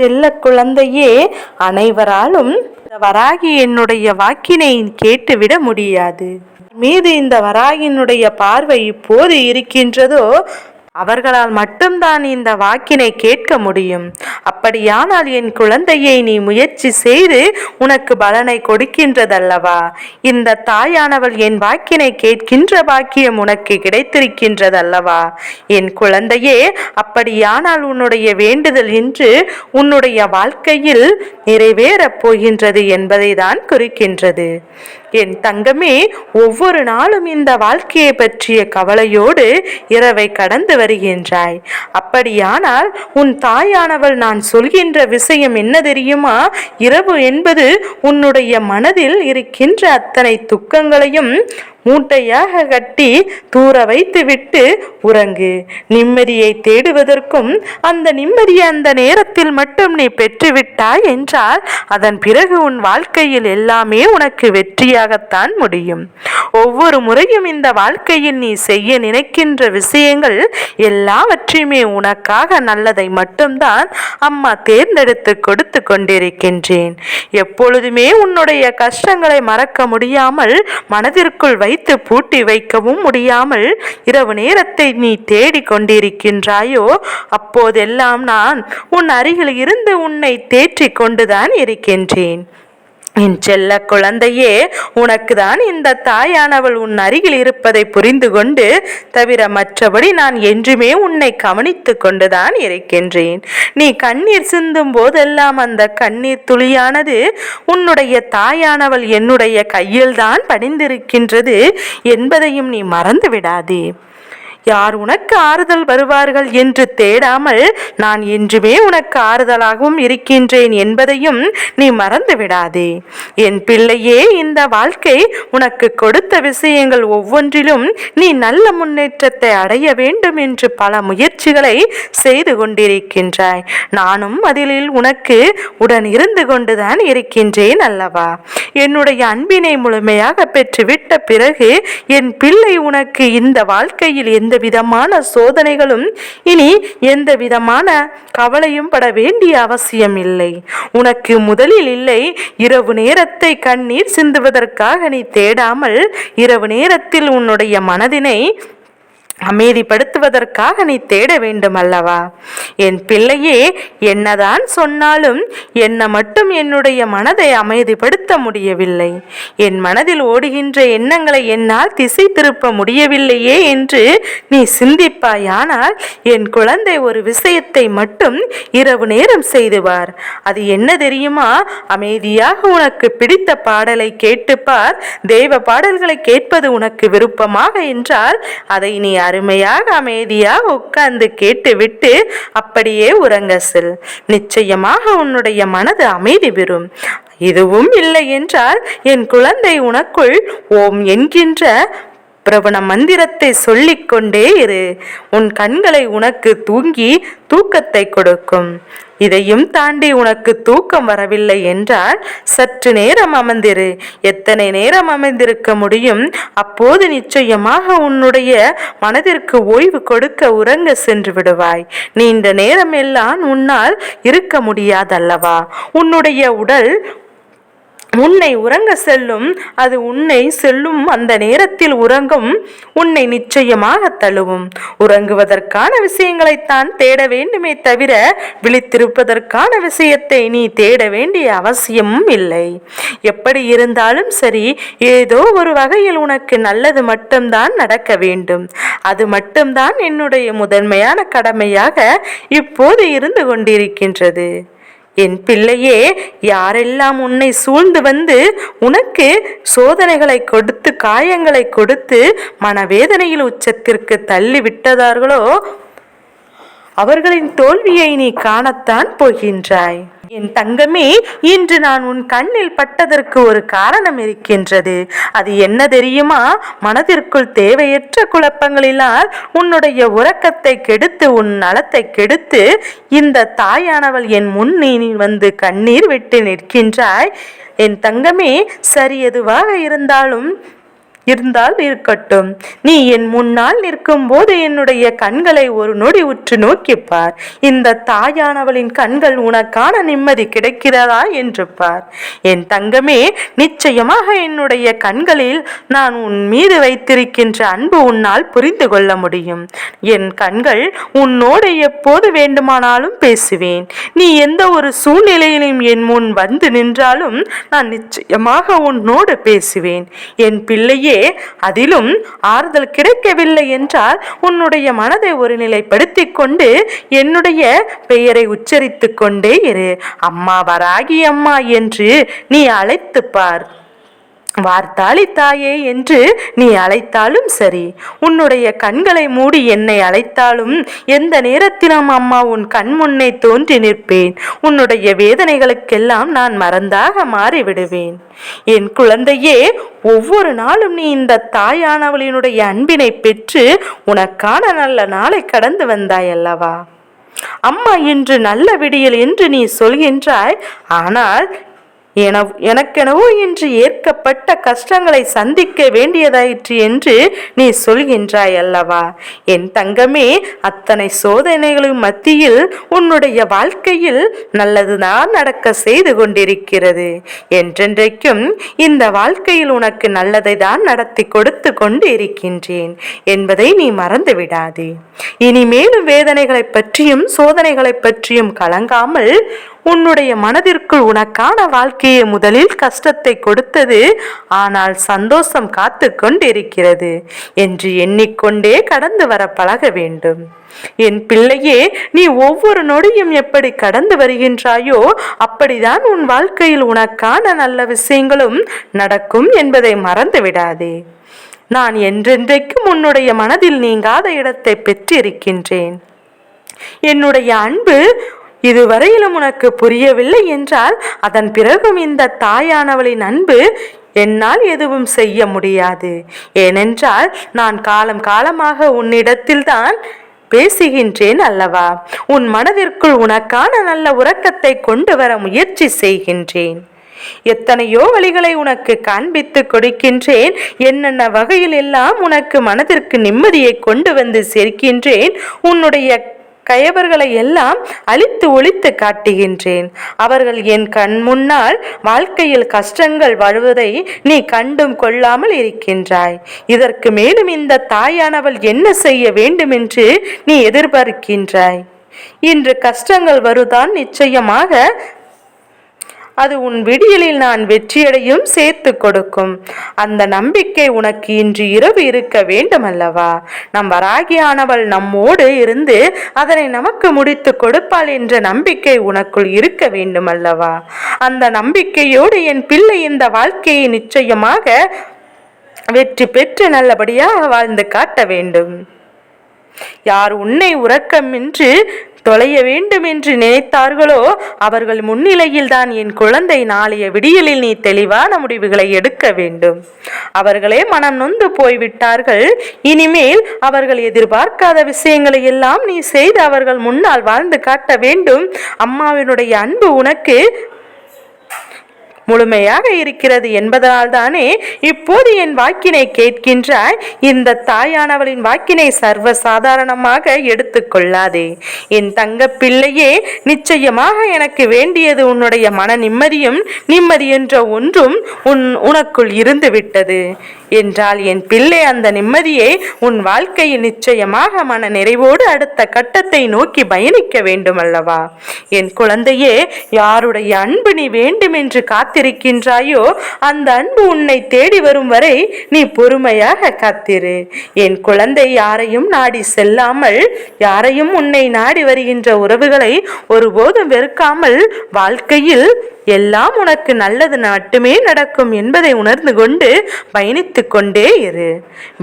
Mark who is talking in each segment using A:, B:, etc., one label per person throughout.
A: செல்ல குழந்தையே அனைவராலும் இந்த வராகி என்னுடைய வாக்கினை கேட்டுவிட முடியாது. மீது இந்த வராகினுடைய பார்வை இப்போது இருக்கின்றதோ அவர்களால் மட்டும்தான் இந்த வாக்கினை கேட்க முடியும். அப்படியானால் என் குழந்தையை நீ முயற்சி செய்து உனக்கு பலனை கொடுக்கின்றதல்லவா? இந்த தாயானவள் என் வாக்கினை கேட்கின்ற பாக்கியம் உனக்கு கிடைத்திருக்கின்றதல்லவா? என் குழந்தையே அப்படியானால் உன்னுடைய வேண்டுதல் இன்று உன்னுடைய வாழ்க்கையில் நிறைவேறப் போகின்றது என்பதை தான் குறிக்கின்றது. என் தங்கமே ஒவ்வொரு நாளும் இந்த வாழ்க்கையை பற்றிய கவலையோடு இரவை கடந்து வருகின்றாய். அப்படியானால் உன் தாயானவள் நான் சொல்கின்ற விஷயம் என்ன தெரியுமா? இரவு என்பது உன்னுடைய மனதில் இருக்கின்ற அத்தனை துக்கங்களையும் மூட்டையாக கட்டி தூர வைத்துவிட்டு உறங்கு. நிம்மதியை தேடுவதற்கும் அந்த நிம்மதியை அந்த நேரத்தில் மட்டும் நீ பெற்றுவிட்டாய் என்றால் அதன் பிறகு உன் வாழ்க்கையில் எல்லாமே உனக்கு வெற்றியாகத்தான் முடியும். ஒவ்வொரு முறையும் இந்த வாழ்க்கையில் நீ செய்ய நினைக்கின்ற விஷயங்கள் எல்லாவற்றையுமே உனக்காக நல்லதை மட்டும்தான் அம்மா தேர்ந்தெடுத்து கொடுத்து கொண்டிருக்கின்றேன். எப்பொழுதுமே உன்னுடைய கஷ்டங்களை மறக்க முடியாமல் மனதிற்குள் வைத்து பூட்டி வைக்கவும் முடியாமல் இரவு நேரத்தை நீ தேடிக் கொண்டிருக்கின்றாயோ? அப்போதெல்லாம் நான் உன் அருகில் இருந்து உன்னை தேற்றிக் கொண்டுதான் இருக்கின்றேன். என் செல்ல குழந்தையே உனக்கு தான் இந்த தாயானவள் உன் அருகில் இருப்பதை புரிந்து கொண்டு தவிர மற்றபடி நான் என்றுமே உன்னை கவனித்து கொண்டுதான் இருக்கின்றேன். நீ கண்ணீர் சிந்தும் போதெல்லாம் அந்த கண்ணீர் துளியானது உன்னுடைய தாயானவள் என்னுடைய கையில்தான் படிந்திருக்கின்றது என்பதையும் நீ மறந்து விடாதே யார் உனக்கு ஆறுதல் வருவார்கள் என்று தேடாமல் நான் என்றுமே உனக்கு ஆறுதலாகவும் இருக்கின்றேன் என்பதையும் நீ மறந்து விடாதே என் பிள்ளையே இந்த வாழ்க்கை உனக்கு கொடுத்த விஷயங்கள் ஒவ்வொன்றிலும் நீ நல்ல முன்னேற்றத்தை அடைய வேண்டும் என்று பல முயற்சிகளை செய்து கொண்டிருக்கின்றாய். நானும் அதிலில் உனக்கு உடன் இருந்து கொண்டுதான் இருக்கின்றேன் அல்லவா? என்னுடைய அன்பினை முழுமையாக பெற்றுவிட்ட பிறகு என் பிள்ளை உனக்கு இந்த வாழ்க்கையில் எந்த எந்த விதமான சோதனைகளும் இனி எந்த விதமான கவலையும் பட வேண்டிய அவசியம் இல்லை உனக்கு முதலில் இல்லை இரவு நேரத்தை கண்ணீர் சிந்துவதற்காக நீ தேடாமல் இரவு நேரத்தில் உன்னுடைய மனதினை அமைதிப்படுத்துவதற்காக நீ தேட வேண்டும் அல்லவா என் பிள்ளையே என்னதான் சொன்னாலும் என்ன மட்டும் என்னுடைய மனதை அமைதிப்படுத்த முடியவில்லை. என் மனதில் ஓடுகின்ற எண்ணங்களை என்னால் திசை திருப்ப முடியவில்லையே என்று நீ சிந்திப்பாயானால் என் குழந்தை ஒரு விஷயத்தை மட்டும் இரவு நேரம் செய்துவார். அது என்ன தெரியுமா? அமைதியாக உனக்கு பிடித்த பாடலை கேட்டுப்பார். தெய்வ பாடல்களை கேட்பது உனக்கு விருப்பமாக என்றால் அதை நீ அருமையாக அமைதியாக உட்கார்ந்து கேட்டுவிட்டு அப்படியே உறங்க செல். நிச்சயமாக உன்னுடைய மனது அமைதி பெறும். இதுவும் இல்லை என்றால் என் குழந்தை உனக்குள் ஓம் என்கின்ற பிரபண மந்திரத்தை சொல்லிக்கொண்டே இரு. உன் கண்களை உனக்கு தூங்கி தூக்கத்தை கொடுக்கும். இதையும் தாண்டி உனக்கு தூக்கம் வரவில்லை என்றால் சற்று நேரம் அமர்ந்திரு. எத்தனை நேரம் அமர்ந்திருக்க முடியும்? அப்போது நிச்சயமாக உன்னுடைய மனதிற்கு ஓய்வு கொடுக்க உறங்க சென்று விடுவாய். நீண்ட நேரம் எல்லாம் உன்னால் இருக்க முடியாதல்லவா? உன்னுடைய உடல் உன்னை உறங்க செல்லும் அது உன்னை செல்லும் அந்த நேரத்தில் உறங்கும் உன்னை நிச்சயமாக தழுவும். உறங்குவதற்கான விஷயங்களைத்தான் தேட வேண்டுமே தவிர விழித்திருப்பதற்கான விஷயத்தை நீ தேட வேண்டிய அவசியமும் இல்லை. எப்படி இருந்தாலும் சரி ஏதோ ஒரு வகையில் உனக்கு நல்லது மட்டும்தான் நடக்க வேண்டும். அது மட்டும்தான் என்னுடைய முதன்மையான கடமையாக இப்போது இருந்து கொண்டிருக்கின்றது. என் பிள்ளையே யாரெல்லாம் உன்னை சூழ்ந்து வந்து உனக்கு சோதனைகளை கொடுத்து காயங்களை கொடுத்து மனவேதனையில் உச்சத்திற்கு தள்ளி விட்டதார்களோ அவர்களின் தோல்வியை நீ காணத்தான் போகின்றாய். என் தங்கமே இன்று நான் உன் கண்ணில் பட்டதற்கு ஒரு காரணம் இருக்கின்றது. அது என்ன தெரியுமா? மனதிற்குள் தேவையற்ற குழப்பங்களினால் உன்னுடைய உறக்கத்தை கெடுத்து உன் நலத்தை கெடுத்து இந்த தாயானவள் என் முன் நீ வந்து கண்ணீர் விட்டு நிற்கின்றாய். என் தங்கமே சரி எதுவாக இருந்தாலும் இருந்தால் இருக்கட்டும். நீ என் முன்னால் நிற்கும் போது என்னுடைய கண்களை ஒரு நொடி உற்று நோக்கிப்பார் இந்த தாயானவளின் கண்கள் உனக்கான நிம்மதி கிடைக்கிறதா என்று பார். என் தங்கமே நிச்சயமாக என்னுடைய கண்களில் நான் உன் மீது வைத்திருக்கின்ற அன்பு உன்னால் புரிந்து கொள்ள முடியும். என் கண்கள் உன்னோடு எப்போது வேண்டுமானாலும் பேசுவேன். நீ எந்த ஒரு சூழ்நிலையிலும் என் முன் வந்து நின்றாலும் நான் நிச்சயமாக உன்னோடு பேசுவேன். என் பிள்ளையே அதிலும் ஆறுதல் கிடைக்கவில்லை என்றால் உன்னுடைய மனதை ஒரு நிலைப்படுத்திக் கொண்டு என்னுடைய பெயரை உச்சரித்துக் கொண்டே இரு. அம்மா வராகி அம்மா என்று நீ அழைத்துப் பார். வார்த்தாளி தாயே என்று நீ அழைத்தாலும் சரி. உன்னுடைய கண்களை மூடி என்னை அழைத்தாலும் எந்த நேரத்திலும் அம்மா உன் கண் முன்னே தோன்றி நிற்பேன். உன்னுடைய வேதனைகளுக்கெல்லாம் நான் மறந்தாக மாறிவிடுவேன். என் குழந்தையே ஒவ்வொரு நாளும் நீ இந்த தாயானவளினுடைய அன்பினை பெற்று உனக்கான நல்ல நாளை கடந்து வந்தாய் அல்லவா அம்மா இன்று நல்ல விடியல் என்று நீ சொல்கின்றாய் ஆனால் என எனக்கெனவோ இன்று ஏற்கப்பட்ட கஷ்டங்களை சந்திக்க வேண்டியதாயிற்று என்று நீ சொல்கின்றாய் அல்லவா? என் தங்கமே அத்தனை சோதனைகளும் மத்தியில் உன்னுடைய வாழ்க்கையில் நல்லதுதான் நடக்க செய்து கொண்டிருக்கிறது. என்றென்றைக்கும் இந்த வாழ்க்கையில் உனக்கு நல்லதை தான் நடத்தி கொடுத்து கொண்டு இருக்கின்றேன் என்பதை நீ மறந்து விடாதே. இனிமேலும் வேதனைகளை பற்றியும் சோதனைகளை பற்றியும் கலங்காமல் உன்னுடைய மனதிற்குள் உனக்கான வாழ்க்கை வாழ்க்கையை முதலில் கஷ்டத்தை கொடுத்தது ஆனால் சந்தோஷம் காத்து கொண்டிருக்கிறது என்று எண்ணிக்கொண்டே கடந்து வர பழக வேண்டும். என் பிள்ளையே நீ ஒவ்வொரு நொடியும் எப்படி கடந்து வருகின்றாயோ அப்படிதான் உன் வாழ்க்கையில் உனக்கான நல்ல விஷயங்களும் நடக்கும் என்பதை மறந்து விடாதே. நான் என்றென்றைக்கும் உன்னுடைய மனதில் நீங்காத இடத்தை பெற்றிருக்கின்றேன். என்னுடைய அன்பு இதுவரையிலும் உனக்கு புரியவில்லை என்றால் அதன் பிறகும் இந்த தாயானவளின் அன்பு என்னால் எதுவும் செய்ய முடியாது. ஏனென்றால் நான் காலம் காலமாக உன்னிடத்தில்தான் பேசுகின்றேன் அல்லவா? உன் மனதிற்குள் உனக்கான நல்ல உறக்கத்தை கொண்டு வர முயற்சி செய்கின்றேன். எத்தனையோ வழிகளை உனக்கு காண்பித்து கொடுக்கின்றேன். என்னென்ன வகையில் எல்லாம் உனக்கு மனதிற்கு நிம்மதியை கொண்டு வந்து சேர்க்கின்றேன். உன்னுடைய கயவர்களை எல்லாம் அழித்து ஒழித்து காட்டுகின்றேன். அவர்கள் என் கண் முன்னால் வாழ்க்கையில் கஷ்டங்கள் வருவதை நீ கண்டும் கொள்ளாமல் இருக்கின்றாய். இதற்கு மேலும் இந்த தாயானவள் என்ன செய்ய வேண்டும் என்று நீ எதிர்பார்க்கின்றாய். இன்று கஷ்டங்கள் வருதான் நிச்சயமாக அது உன் விடியலில் நான் வெற்றியடையும் சேர்த்து கொடுக்கும். அந்த நம்பிக்கை உனக்கு இன்று இரவு இருக்க வேண்டும் அல்லவா நம் வராகியானவள் நம்மோடு இருந்து அதனை நமக்கு முடித்து கொடுப்பாள் என்ற நம்பிக்கை உனக்குள் இருக்க வேண்டும் அல்லவா அந்த நம்பிக்கையோடு என் பிள்ளை இந்த வாழ்க்கையை நிச்சயமாக வெற்றி பெற்று நல்லபடியாக வாழ்ந்து காட்ட வேண்டும். யார் உன்னை உறக்கமின்றி தொலைய வேண்டும் என்று நினைத்தார்களோ அவர்கள் முன்னிலையில் தான் என் குழந்தை நாளைய விடியலில் நீ தெளிவான முடிவுகளை எடுக்க வேண்டும். அவர்களே மனம் நொந்து போய்விட்டார்கள். இனிமேல் அவர்கள் எதிர்பார்க்காத விஷயங்களை எல்லாம் நீ செய்து அவர்கள் முன்னால் வாழ்ந்து காட்ட வேண்டும். அம்மாவினுடைய அன்பு உனக்கு முழுமையாக இருக்கிறது என்பதனால்தானே இப்போது என் வாக்கினை கேட்கின்றாய். இந்த தாயானவளின் வாக்கினை சர்வ சாதாரணமாக எடுத்துக்கொள்ளாதே. என் தங்க பிள்ளையே நிச்சயமாக எனக்கு வேண்டியது உன்னுடைய மன நிம்மதியும் நிம்மதி என்ற ஒன்றும் உன் உனக்குள் இருந்து விட்டது என்றால் என் பிள்ளை அந்த நிம்மதியை உன் வாழ்க்கையில் நிச்சயமாக மன நிறைவோடு அடுத்த கட்டத்தை நோக்கி பயணிக்க வேண்டும் அல்லவா என் குழந்தையே யாருடைய அன்பு நீ வேண்டும் என்று காத்திருக்கின்றாயோ? அந்த அன்பு உன்னை தேடி வரும் வரை நீ பொறுமையாக காத்திரு. என் குழந்தை யாரையும் நாடி செல்லாமல் யாரையும் உன்னை நாடி வருகின்ற உறவுகளை ஒருபோதும் வெறுக்காமல் வாழ்க்கையில் எல்லாம் உனக்கு நல்லது மட்டுமே நடக்கும் என்பதை உணர்ந்து கொண்டு பயணித்து கொண்டே இரு.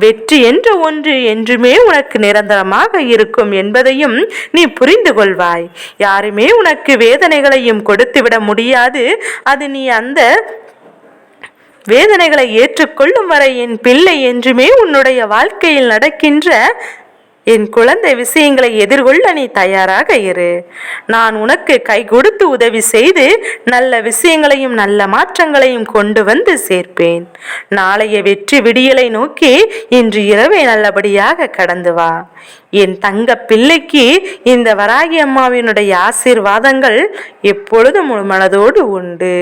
A: வெற்றி என்ற ஒன்று என்றுமே உனக்கு நிரந்தரமாக இருக்கும் என்பதையும் நீ புரிந்து கொள்வாய். யாருமே உனக்கு வேதனைகளையும் கொடுத்துவிட முடியாது. அது நீ அந்த வேதனைகளை ஏற்றுக்கொள்ளும் வரை என் பிள்ளை என்றுமே உன்னுடைய வாழ்க்கையில் நடக்கின்ற என் குழந்தை விஷயங்களை எதிர்கொள்ள நீ தயாராக இரு. நான் உனக்கு கை கொடுத்து உதவி செய்து நல்ல விஷயங்களையும் நல்ல மாற்றங்களையும் கொண்டு வந்து சேர்ப்பேன். நாளைய வெற்றி விடியலை நோக்கி இன்று இரவை நல்லபடியாக கடந்து வா. என் தங்க பிள்ளைக்கு இந்த வராகி அம்மாவினுடைய ஆசீர்வாதங்கள் எப்பொழுதும் மனதோடு உண்டு.